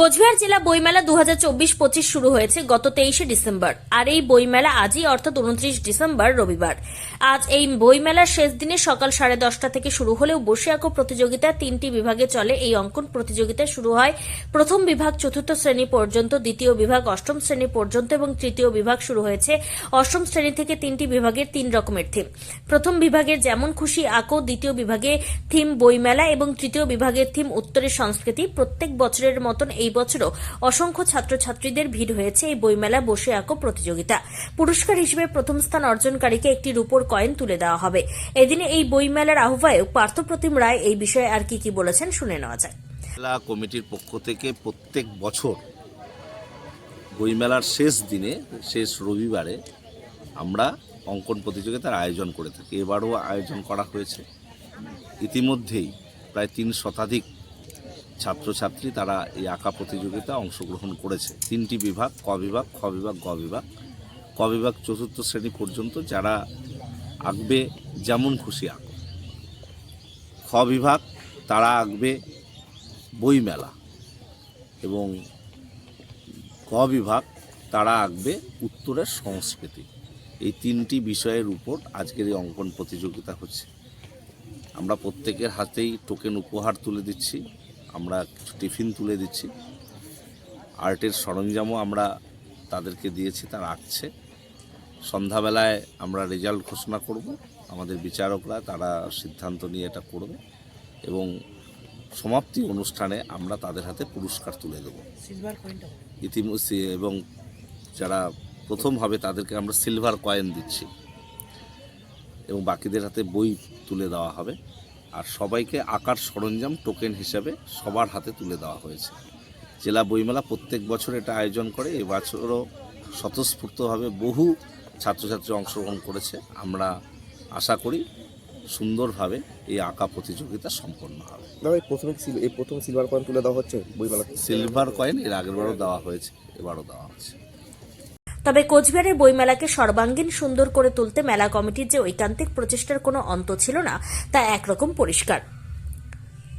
কোচবিহার জেলা বইমেলা দু হাজার চব্বিশ পঁচিশ শুরু হয়েছে গত তেইশে ডিসেম্বর, আর এই বইমেলা আজই, অর্থাৎ উনত্রিশ ডিসেম্বর, রবিবার। আজ এই বইমেলার শেষ দিনে সকাল সাড়ে দশটা থেকে শুরু হলেও বসে আঁকো প্রতিযোগিতা তিনটি বিভাগে চলে। এই অঙ্কন প্রতিযোগিতা শুরু হয় প্রথম বিভাগ চতুর্থ শ্রেণি পর্যন্ত, দ্বিতীয় বিভাগ অষ্টম শ্রেণি পর্যন্ত এবং তৃতীয় বিভাগ শুরু হয়েছে অষ্টম শ্রেণি থেকে তিনটি বিভাগের তিন রকমের থিম। প্রথম বিভাগের যেমন খুশি আঁকো, দ্বিতীয় বিভাগে থিম বইমেলা এবং তৃতীয় বিভাগের থিম উত্তরের সংস্কৃতি। প্রত্যেক বছরের মতন এই বছরও অসংখ্য ছাত্রছাত্রীদের ভিড় হয়েছে এই বইমেলা বসে আঁকো প্রতিযোগিতা। পুরস্কার হিসেবে প্রথম স্থান অর্জনকারীকে একটি রূপোর কয়েন তুলে দেওয়া হবে। এদিনে এই বইমেলার আহ্বায়ক পার্থপ্রতিম রায় এই বিষয়ে আর কি কি বলেছেন শুনে নেওয়া যায় মেলা কমিটির পক্ষ থেকে প্রত্যেক বছর বইমেলার শেষ দিনে, শেষ রবিবারে আমরা অঙ্কন প্রতিযোগিতার আয়োজন করে থাকি। এবারও আয়োজন করা হয়েছে। ইতিমধ্যেই প্রায় তিন শতাধিক ছাত্রছাত্রী তারা এই আঁকা প্রতিযোগিতা অংশগ্রহণ করেছে। তিনটি বিভাগ, ক বিভাগ, খ বিভাগ, গ বিভাগ। ক বিভাগ চতুর্থ শ্রেণি পর্যন্ত যারা আঁকবে যেমন খুশি আঁক। খ বিভাগ তারা আঁকবে বইমেলা এবং ক বিভাগ তারা আঁকবে উত্তরের সংস্কৃতি। এই তিনটি বিষয়ের উপর আজকের এই অঙ্কন প্রতিযোগিতা হচ্ছে। আমরা প্রত্যেকের হাতেই টোকেন উপহার তুলে দিচ্ছি। আমরা কিছু টিফিন তুলে দিচ্ছি। আর্টের সরঞ্জামও আমরা তাদেরকে দিয়েছি তারা আঁকছে। সন্ধ্যাবেলায় আমরা রেজাল্ট ঘোষণা করব আমাদের বিচারকরা তারা সিদ্ধান্ত নিয়ে এটা করবে এবং সমাপ্তি অনুষ্ঠানে আমরা তাদের হাতে পুরস্কার তুলে দেবো। ইতিমধ্যে এবং যারা প্রথম হবে তাদেরকে আমরা সিলভার কয়েন দিচ্ছি এবং বাকিদের হাতে বই তুলে দেওয়া হবে। আর সবাইকে আঁকার সরঞ্জাম টোকেন হিসাবে সবার হাতে তুলে দেওয়া হয়েছে। জেলা বইমেলা প্রত্যেক বছর এটা আয়োজন করে। এবছরও স্বতঃস্ফূর্তভাবে বহু ছাত্রছাত্রী অংশগ্রহণ করেছে। আমরা আশা করি সুন্দরভাবে এই আঁকা প্রতিযোগিতা সম্পন্ন হবে। দাদা প্রথমে সিল- এই প্রথম সিলভার কয়েন তুলে দেওয়া হচ্ছে বইমেলাতে? সিলভার কয়েন এর আগেরবারও দেওয়া হয়েছে এবারও দেওয়া হচ্ছে। তবে কোচবিহারের বইমেলাকে সর্বাঙ্গীন সুন্দর করে তুলতে মেলা কমিটির যে ঐকান্তিক প্রচেষ্টার কোনো অন্ত ছিল না, তা একরকম পরিষ্কার।